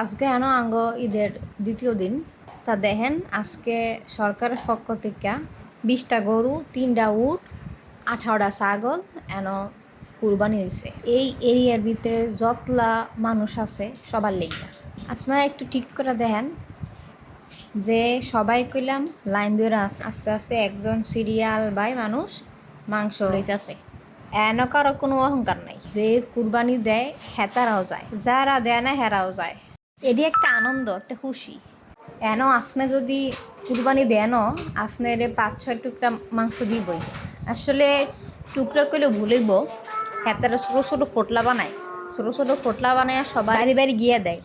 আজকে এনো আঙ্গ ঈদের দ্বিতীয় দিন। তা দেখেন, আজকে সরকারের পক্ষ থেকে বিশটা গরু, তিনটা উট, আঠারোটা ছাগল এন কুরবানি হয়েছে এই এরিয়ার ভিতরে যতলা মানুষ আছে, সবার লেগে। আপনারা একটু ঠিক করে দেখেন যে সবাই কইলাম, লাইন ধরে আস্তে আস্তে একজন সিরিয়াল বাই মানুষ মাংস লইতেছে। এন কারও কোনো অহংকার নাই। যে কুরবানি দেয়, হেতারাও যায়। যারা দেয় না, হেরাও যায়। এটি একটা আনন্দ, একটা খুশি। এন আপনি যদি কুরবানি দেন আপনার পাঁচ, ছয় টুকরা মাংস দিবই। আসলে টুকরা করলে ভুলিব হেতারা ছোটো ছোটো ফোটলা বানায়। ছোটো ছোটো ফোটলা বানায় সবাই বাড়ি বাড়ি গিয়ে দেয়।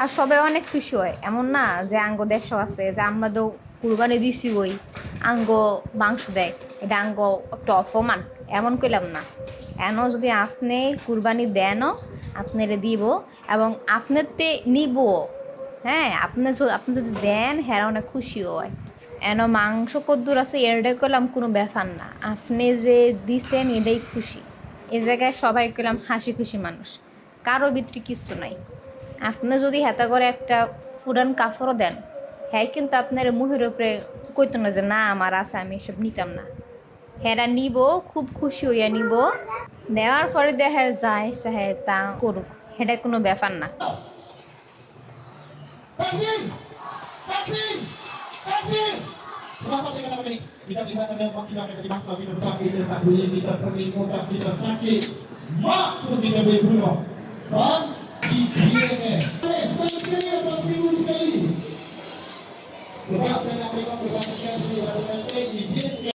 আর সবাই অনেক খুশি হয়। এমন না যে আঙ্গ দেশ আছে, যে আমরা তো কুরবানি দিছি ওই আঙ্গ মাংস দেয়। এটা আঙ্গ একটা অপমান। এমন কইলাম না। এন, যদি আপনি কুরবানি দেনও আপনারে দিব এবং আপনার তে নিব। হ্যাঁ আপনার আপনি যদি দেন হ্যাঁ অনেক খুশি হয়। এন মাংস কদ্দুর আছে এটাই করলাম কোনো ব্যাপার না। আপনি যে দিছেন, এটাই খুশি। এ জায়গায় সবাই কইলাম হাসি খুশি মানুষ। কারও ভিতরে কিচ্ছু নাই। আপনি যদি হেতা করে একটা ফুরান কাপড়ও দেন হ্যাঁ কিন্তু আপনার মুহের উপরে কইতো না যে, না, আমার আছে, আমি এসব নিতাম না। হেরা নিব, খুব খুশি হইয়া নিব। নেওয়ার পরে দেখা যায় চাহে তা করুক। সেটা কোনো ব্যাপার না।